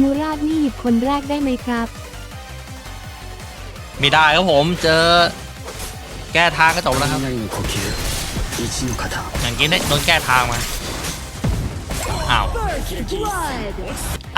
มูราดนี่หยิบคนแรกได้ไหมครับ ไม่ได้ครับผมเจอ แก้ทางก็จบแล้วครับอย่างกี้เนี่ยโดนแก้ทางมาอ้าว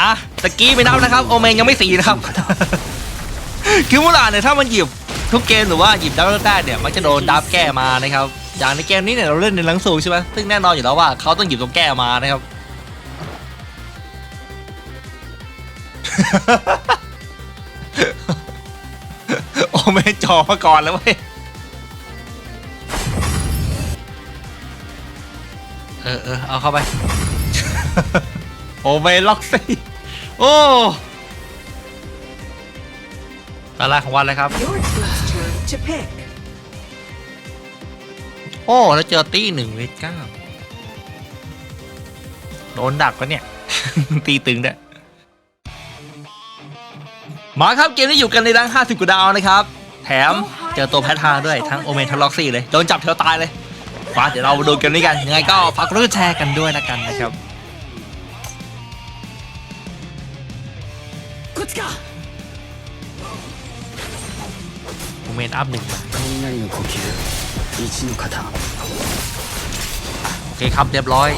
อะตะกี้ไปนับนะครับ โอเมนยังไม่สีนะครับคิวมูราเนี่ยถ้ามันหยิบทุกเกมหรือว่าหยิบดับแรกเนี่ยมันจะโดนดับแก้มานะครับ อย่างในเกมนี้เนี่ยเราเล่นในหลังสูงใช่ไหมซึ่งแน่นอนอยู่แล้วว่าเขาต้องหยิบตังแก้มานะครับ โอเมนจอมาก่อนแล้วเว้ย เออเออเอาเข้าไป โอเมนล็อกซี่โอ้ตาแรกของวันเลยครับ Your team's turn to pick. โอ้แล้วเจอตี้หนึ่งเวทเก้าโดนดักปะเนี่ย ตีตึงด้วย มาครับเกมนี้อยู่กันในรัง50กว่าดาวนะครับ แถมเจอตัวแพทาด้วยทั้งโอเมนทั้งล็อกซี่เลย โดนจับเทวตายเลยว้าเดี๋ยวเราดูกันด้วยกัน ยังไงก็ฝากกดแชร์กันด้วยนะกันนะครับโอเมนอัพหนึ่งมาโอเคครับเรียบร้อย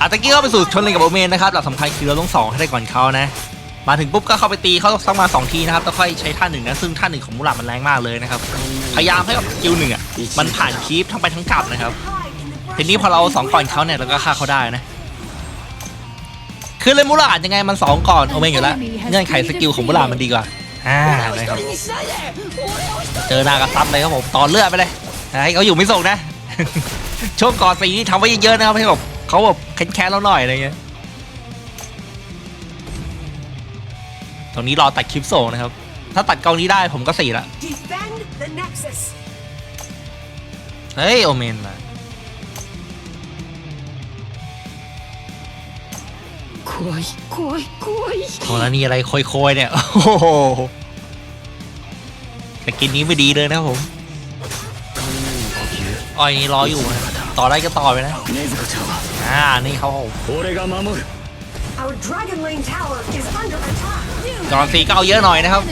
อาตะกี้ก็ไปสู่ชนเลนกับโอเมนนะครับหลักสำคัญคือเราต้องสองให้ได้ก่อนเขานะ มาถึงปุ๊บก็เข้าไปตีเขาต้องมาสองทีนะครับต้องค่อยใช้ท่าหนึ่งนะซึ่งท่าหนึ่งของมูลามันแรงมากเลยนะครับพยายามให้กับสกิลหนึ่งอะมันผ่านคีฟทั้งไปทั้งกลับนะครับทีนี้พอเราสองก่อนเขาเนี่ยเราก็ฆ่าเขาได้นะคือเลยมูลาอาจยังไงมันสองก่อนโอเมนอยู่แล้วเงื่อนไขสกิลของมูลามันดีกว่าอ่านะครับเจอหน้ากับซับเลยครับผมตอนเลือดไปเลยให้เขาอยู่ไม่ส่งนะช่วงก่อนสีนี้ทำไว้เยอะๆนะครับให้ผม เขาแบบแค้นๆเราหน่อยอะไรเงี้ย ตรงนี้รอตัดคลิปส่งนะครับ ถ้าตัดเกานี้ได้ผมก็สี่ละ เฮ้ย โอเมนมาคุยคุยคุยโอ้นี่อะไรคอยๆเนี่ย โอ้โหแต่กินนี้ไม่ดีเลยนะผมอ๋อนี่รออยู่นะต่อได้ก็ต่อไปนะ อ่า นี่เขาจอนสีก็เอาเยอะหน่อยนะครับ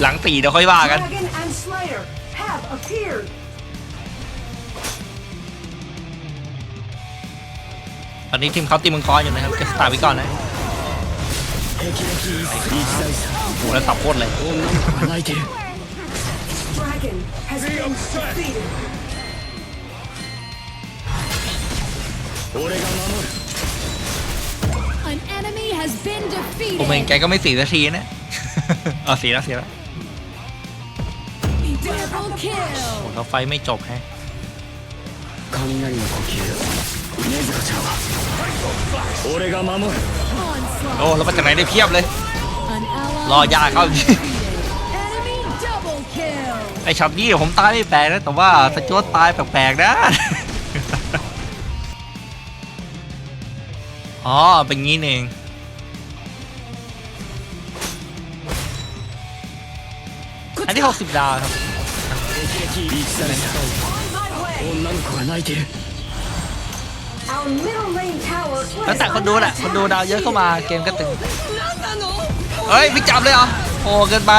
หลังสี่เดี๋ยวค่อยว่ากัน ตอนนี้ทีมเขาตีมังกรอยู่นะครับก็ตามไปก่อนนะโอ้แล้วสับโคตรเลย An enemy has been ผมเอง defeated. แกก็ไม่สีสักทีนะ เออสีแล้วสีแล้ว Double kill. โอ้เขาไฟไม่จบแฮะ 雷の呼吸禰豆子ちゃんは俺が守る Onslaught. โอ้แล้วมาจากไหนได้เพียบเลย An ally รอยาเข้า defeated. Enemy double kill. ไอช็อตนี้ผมตายไม่แปลกนะ แต่ว่าสจวตตายแปลกๆนะ อ๋อ เป็นงี้เองอันที่ 60 ดาวครับตั้งแต่คนดูแหละ คนดูดาวเยอะเข้ามาเกมก็ตึง เฮ้ยพี่จับเลยเหรอ โอ้เกินไป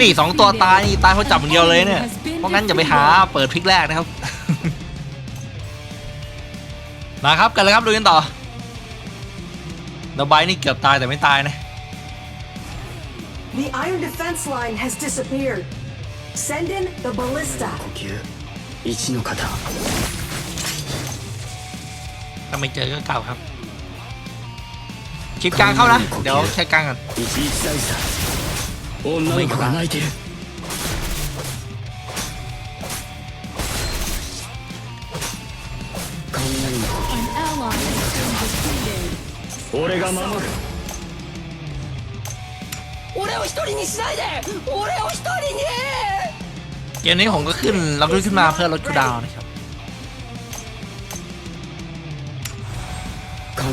นี่สองตัวตายนี่ตายเขาจับอย่างเดียวเลยเนี่ย เพราะงั้นอย่าไปหาเปิดพลิกแรกนะครับ มาครับกันเลยครับดูกันต่อดาไบนี่เกือบตายแต่ไม่ตายนะ The iron defense line has disappeared Send in the ballista 呼吸一の型 ถ้าไม่เจอก็เก่าครับคลิปกลางเข้านะ เดี๋ยวแค่กลางก่อน 一一大差女の子が泣いてる 俺が守る俺を一人にしないで俺を一人に เกมนี้ผมก็ขึ้นเราขึ้นขึ้นมาเพื่อลดคูลดาวน์นะครับ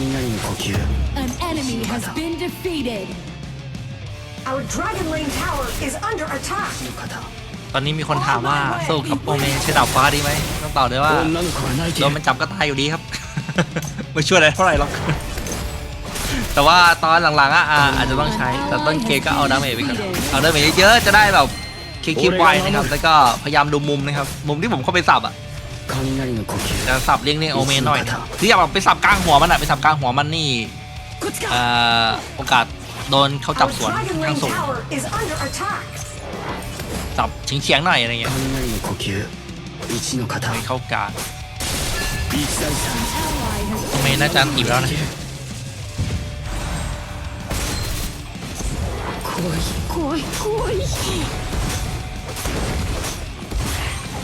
雷の呼吸 An enemy has been defeated. Our Dragon Lane tower is under attack の型 ตอนนี้มีคนถามว่าสู้กับโอเมนใช้ดาบฟ้าดีไหมต้องตอบเลยว่า 女の子が泣いて โด い น る มันจับก็ตายอยู่ดีครับ ไม่ช่วยอะไรเท่าไหร่หรอก แต่ว่าตอนหลังๆอะอาจจะต้องใช้ แต่ต้นเกมก็เอาดาเมจไปก่อนเอาดาเมจเยอะๆจะได้แบบคลิปไวนะครับ แล้วก็พยายามดูมุมนะครับ มุมที่ผมเข้าไปสับอะจะสับเลี้ยงเนี่ยโอเมนหน่อยนะที่อยากแบบไปสับกลางหัวมันอะไปสับกลางหัวมันนี่โอกาสโดนเขาจับสวนทางสูงจับเฉียงๆหน่อยอะไรเงี้ยเข้ากางโอเมนน่าจะตีแล้วนะ 怖い怖い怖い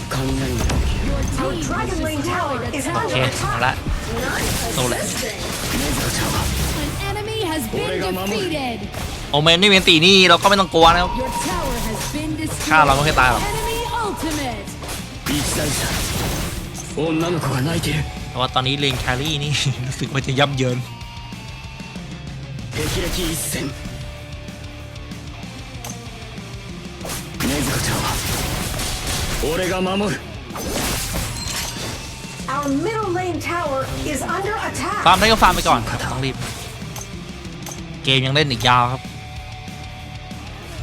雷の呼吸 your Our team Dragon has Lane Tower destroyed a is โอ tower. เค under เอา attack. ละโซเลย 禰豆子ちゃんは An enemy has been Orega Mamu. defeated. โอเมนไม่เป็นตีนี่เราก็ไม่ต้องกลัวนะครับ Your tower has been destroyed. ฆ่าเราไม่เคยตายหรอก Enemy ultimate. 一大三女の子が泣いている แต่ว่าตอนนี้เลนแครี่นี่ รู้สึกว่าจะยับเยิน 霹靂一閃 禰豆子ちゃんは俺が守る Our middle lane tower is under ฟาร์ attack. มได้ก็ฟาร์มไปก่อนครับต้องรีบ เกมยังเล่นอีกยาวครับ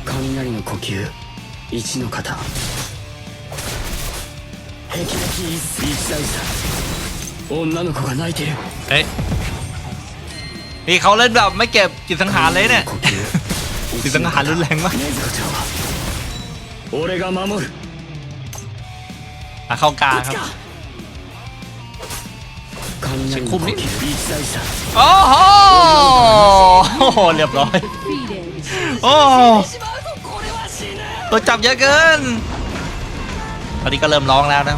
雷の呼吸一の型霹靂一閃一大三女の子が泣いている เฮ้ยนี่เขาเล่นแบบไม่เก็บจิตสังหารเลยเนี่ย 呼吸 จิตสังหารรุนแรงมาก 禰豆子ちゃんは 俺が守る อ่ะเข้ากลางครับ 雷の呼吸一大三 โอ้โหโอ้โห เรียบร้อย Defeated. โอ้ตัวจับเยอะเกิน ตอนนี้ก็เริ่มร้องแล้วนะ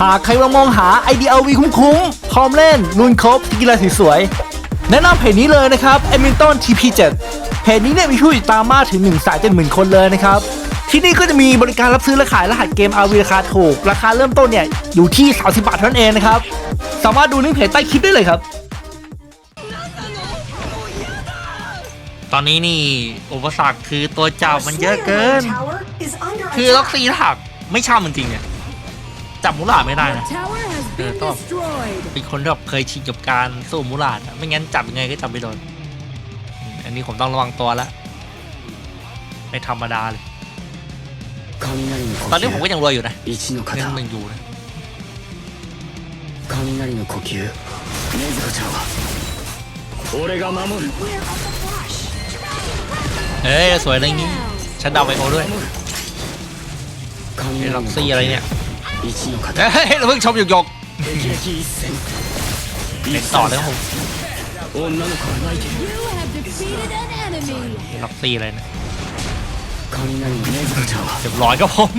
หากใครกำลังมองหา IDLV คุ้มๆพร้อมเล่นลุนครบกีฬาสวยๆแนะนำเพจนี้เลยนะครับ e m i n t o n TP7 เพจนี้เนี่ยมีผู้ติดตามมากถึง1 3 7 0 0 0คนเลยนะครับที่นี่ก็จะมีบริการรับซื้อและขายรหัสเกม RV ราคาถูก ราคาเริ่มต้นเนี่ยอยู่ที่ 30 บาทเท่านั้นเองนะครับ สามารถดูลิงก์เพจใต้คลิปได้เลยครับ ตอนนี้นี่อุปสรรคคือตัวจับ Our มันเยอะ Slayer เกิน Lane Tower is under คือล็อก attack. ซีถักไม่ช่ำจริงๆเนี่ย จับมูหลาดไม่ได้ Your นะ tower has been Ờ, to. destroyed. เป็นคนที่แบบเคยชินกับการสู้มูหลาดอะไม่งั้นจับยังไงก็จับไม่โดนอืมอันนี้ผมต้องระวังตัวแล้วไม่ธรรมดาเลย 雷の呼 ตอนนี้ผมก็ 吸 ยังรวยอยู่นะ 一の เงิน 型 หนึ่งอยู่นะ 雷の呼吸禰豆子ちゃんは俺が守る We're of the flash. เอ้ยสวยอะไรงี้ ฉันเดาไปโอด้วย 雷 ไอ้ の ล็อก 呼 ซี่อะไรเนี่ย 吸一の型 เฮ้ยเพิ่งชมหยกหยกเล่นต่อเลยครับล็อกซี่เลยนะเรียบร้อยครับผม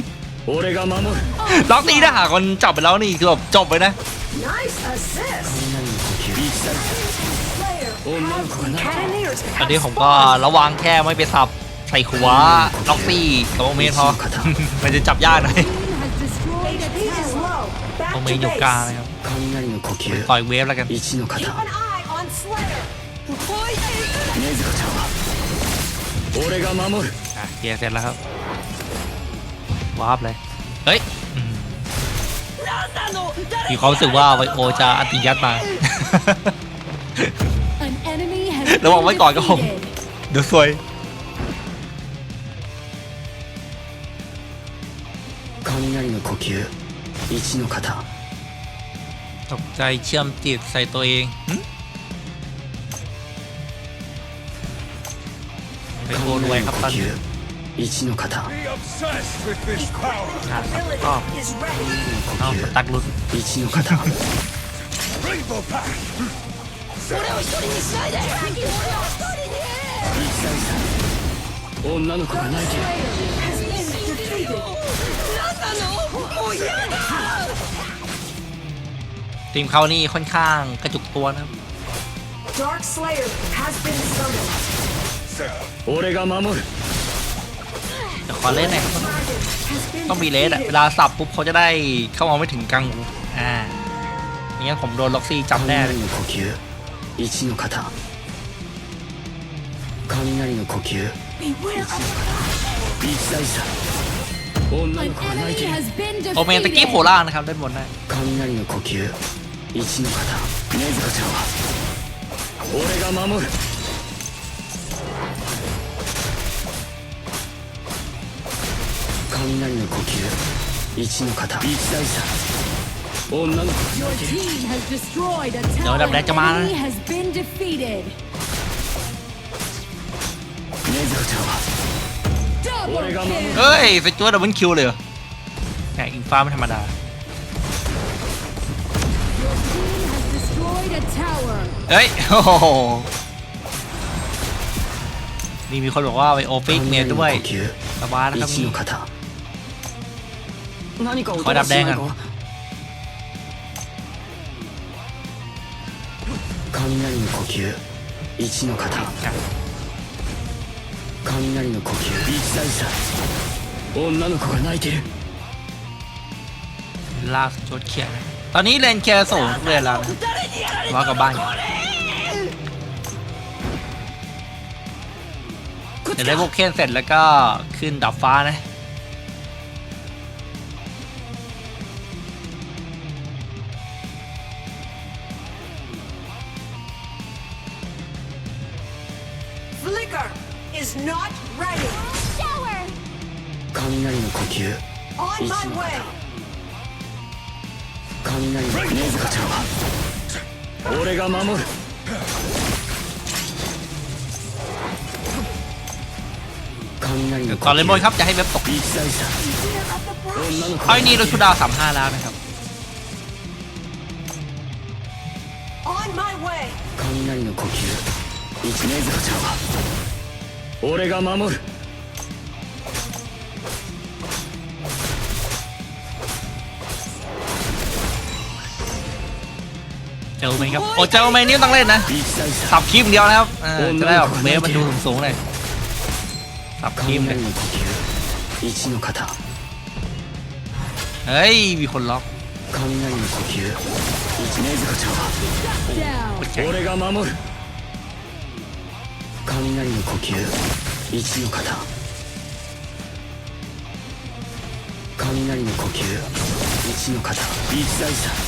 ล็อกซี่ถ้าหากคนจับไปแล้วนี่คือแบบจบไปนะอันนี้ผมก็ระวังแค่ไม่ไปสับใส่หัาล็อกซี่กับโอเมนพอ มันจะจับยากหน่อย ตรงมือโยกาเลยครับต่อยเวฟแล้วกันอะเกียร์เสร็จแล้วครับวาร์ปเลยเฮ้ยมีความรู้สึกว่าไวโอจะอัติยัดมาระวังไว้ก่อนก็ผมเดี๋ยวซวย の呼吸一の型 ตกใจเชื่อมจิตใส่ตัวเองหึไวโอรวยครับตอนนี้ 一の型 อ่ะ Ability ก็ is ready. เอาสตักหลุด 一の型 女の子が泣いてる ทีมเขานี่ค่อนข้างกระจุกตัวนะครับ Dark Slayer has been summoned. 俺が守る เดี๋ยวขอเล่นหน่อยครับ Has been ต้องมีเลสอะ defeated. เวลาสับปุ๊บเขาจะได้เข้ามาไม่ถึงกลางหูอ่าไม่งั้นผมโดนล็อกซี่จำแน่เลย 雷の呼吸一の型雷の呼吸一大差 女 An の子が泣い enemy てる has been โอเมนตะกี้โผล่ defeated. ล่างนะครับเล่นบนได้ 雷の呼吸一の型禰豆子ちゃんは俺が守る雷の呼吸一の型一大差女の子が Your 泣いてる team has destroyed a เดี๋ยว tower. ดับแดงจะมา An นะ enemy has been defeated. 禰豆子ちゃんは เฮ้ยสจวตดับเบิลคิวเลยเหรอแหมอิงฟ้าไม่ธรรมดา Your team has destroyed a tower. เฮ้ย โอ้โหนี่มีคนบอกว่าไปโอฟิกเมีย 雷の ด้วย 呼吸 สบายนะครับ 一 นี่ の型何かこれダメだよ雷の呼吸一の型 雷の呼吸一大差女の子が泣いてる ล่าสจวตเคลียร์นะตอนนี้เลนเคลียร์สูงทุกเลนแล้วนะว่ากลับบ้านอยู่เดี๋ยวได้โบกเคนเสร็จแล้วก็ขึ้นดับฟ้านะ 雷の呼吸 On my way. 雷の禰豆子ちゃんは俺が守る雷の ตอนเลนบนครับจะให้เว็บตก 一大差女の子 ไอ้ยนี่เราชูดาวสามห้าแล้วนะครับ On my way. 雷の呼吸一禰豆子ちゃんは俺が守る เจอไหมครับโอ้เจอไหมนี่ต้องเล่นนะ 一大差 สับคลิปเดียวนะครับเออจะได้แบบเวฟมันดูสูงๆเลยสับคลิปเลย 雷の呼吸一の型 เฮ้ย มีคนล็อก 雷の呼吸一禰豆子ちゃんは Down. 俺が守る雷の呼吸一の型雷の呼吸一の型一大差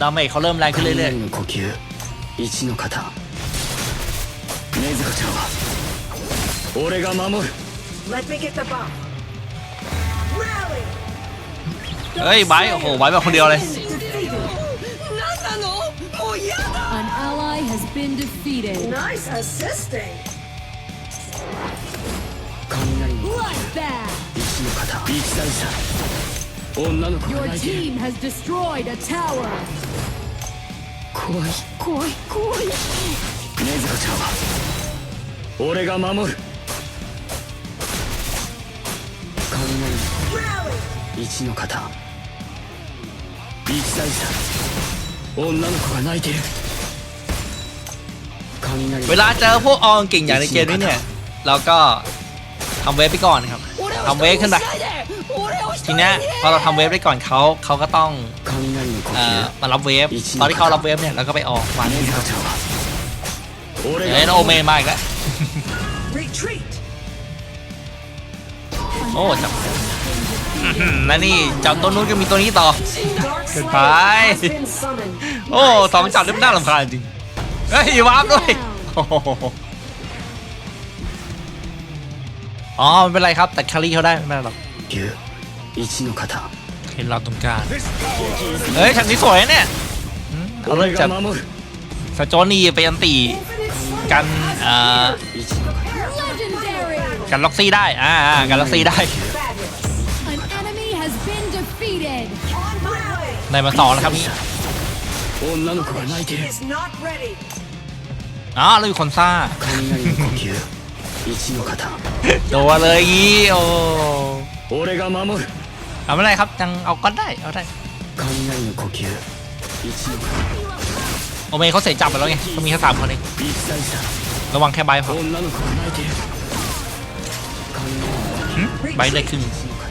ดาเมจเขาเริ่มแรงขึ้นเรื่อย 雷の呼吸一の型禰豆子ちゃんは俺が守る Let me get the buff. Rally. ๆ เฮ้ยไบร์ทโอ้โหไบร์ทแบบคนเดียวเลย Defeated. An ally has been defeated. Nice assisting. 雷の Bloodbath. 一の型一大差 女の子が Your 泣いてる team has destroyed a tower. 怖い怖い怖い禰豆子ちゃんは俺が守る雷 Rally. 一の型一大差女の子が泣いてる雷 เวลาเจอพวกอองเก่งอย่างในเกมนี้เนี่ย เราก็ทำเวฟไปก่อนนะครับ ทำเวฟขึ้นไปทีนี้พอเราทำเวฟได้ก่อนเขาเขาก็ต้องเอ่อมารับเวฟตอนที่เขารับเวฟเนี่ยเราก็ไปออกวางเฮ้ยโอเมย์มาอีกแล้วโอ้จับและนี่จับตัวนู้นก็มีตัวนี้ต่อเกินไปโอ้สองจับเริ่มน่าลำคาญจริงเฮ้ยวาร์ปด้วย อ้โหอ๋อไม่เป็นไรครับ แต่คารีเขาได้ไม่เป็นไรหรอก 牛一の型 เห็นเราตรงกลางเฮ้ยฉากนี้สวยนะเนี่ยอืมเอาเริ่ม 俺 จาก が守る สโจนี่ไปอันตีกันเอ่อ 一の型 Legendary! กันล็อกซี่ได้อ่าอ่ากันล็อกซี่ได้ An enemy has been defeated! On my way. ในมาสองนะครับนี่ 女の子が泣いてる Is not ready. อ๋อเราอยู่คนซ่า 雷の呼吸 一の型 โดนเลยอีโอ 俺が守る เอาไม่เป็นไรครับยังเอาก็ได้เอาได้ 雷の呼吸一の型 โอเมเขาเสียจับไปแล้วไงเขามีแค่สามคนเอง 一大差 ระวังแค่ใบพอ 女の子が泣いてる雷の หึใบได้ครึ่ง 一の型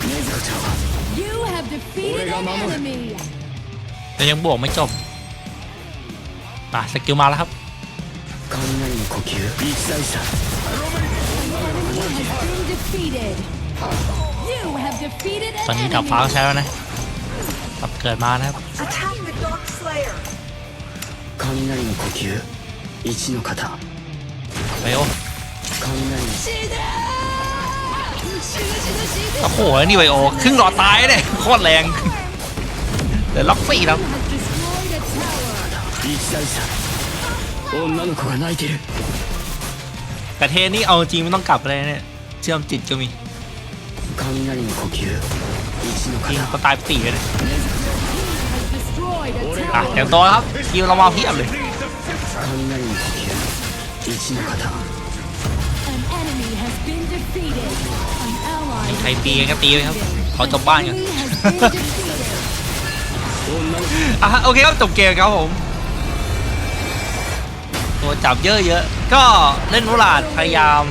禰豆子ちゃんは You have defeated an enemy! แต่ยังบวกไม่จบป่ะสกิลมาแล้วครับ 雷の呼吸一大差 Enemy has been defeated! You have defeated ตอน an นี้ดับฟ้า enemy! ก็ใช้แล้วนะดับเกิดมานะครับ Attack the Dark Slayer. 雷の呼吸一の型 ไปโอ 雷の โอ้โหนี่ไวโอครึ่งหลอดตายเนี่ยโคตรแรงเดี๋ยวล็อกซี่ครับ Has destroyed a tower! 一大差 女の子が泣いてる แต่เทนี่เอาจริงไม่ต้องกลับเลยเนี่ยเชื่อมจิตก็มี 雷の呼吸一の จริง 型 ก็ตายไปสี่เลย Has destroyed a อ่ะ tower! เตรียมตัวครับคิวเรามาเพียบเลย 雷の呼吸一の型 An enemy has been defeated! An ally ใครตีกันก็ตีไปครับขอจบบ้านก่อน enemy has been defeated! อ่ะโอเคครับจบเกมครับผม ตัวจับเยอะๆ ก็เล่นโรลาดพยายาม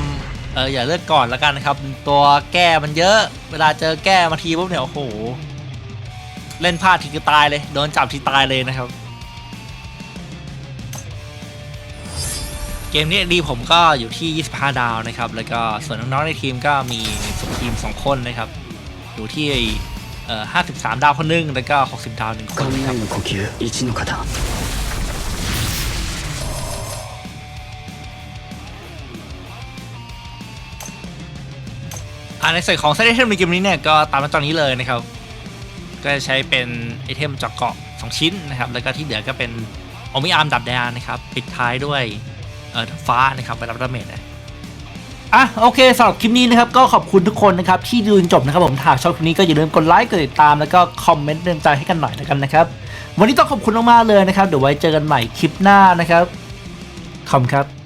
เอออย่าเลือกก่อนละกันนะครับ ตัวแก้มันเยอะ เวลาเจอแก้มาทีปุ๊บเนี่ยโอ้โห เล่นพลาดทีก็ตายเลย โดนจับทีตายเลยนะครับ เกมนี้ดีผมก็อยู่ที่ 25 ดาวนะครับ แล้วก็ส่วนน้องๆในทีมก็มีสทีม 2 คนนะครับ อยู่ที่เอ่อ53 ดาวคนนึง แล้วก็ 60 ดาวหนึ่งคนนะครับ อ่าในส่วนของเซตไอเทมในเกมนี้เนี่ยก็ตามมาตอนนี้เลยนะครับ ก็จะใช้เป็นไอเทมจากเกาะ 2 ชิ้นนะครับ แล้วก็ที่เหลือก็เป็นโอมิอาร์มดับแดนนะครับ ปิดท้ายด้วยเอ่อฟ้านะครับไปรับดาเมจนะอะโอเคสำหรับคลิปนี้นะครับ ก็ขอบคุณทุกคนนะครับ ที่ดูจนจบนะครับผมถ้าชอบคลิปนี้ก็อย่าลืมกดไลค์กดติดตามแล้วก็คอมเมนต์เตือนใจให้กันหน่อยแล้วกันนะครับ วันนี้ต้องขอบคุณมากๆเลยนะครับ เดี๋ยวไว้เจอกันใหม่คลิปหน้านะครับขอบคุณครับ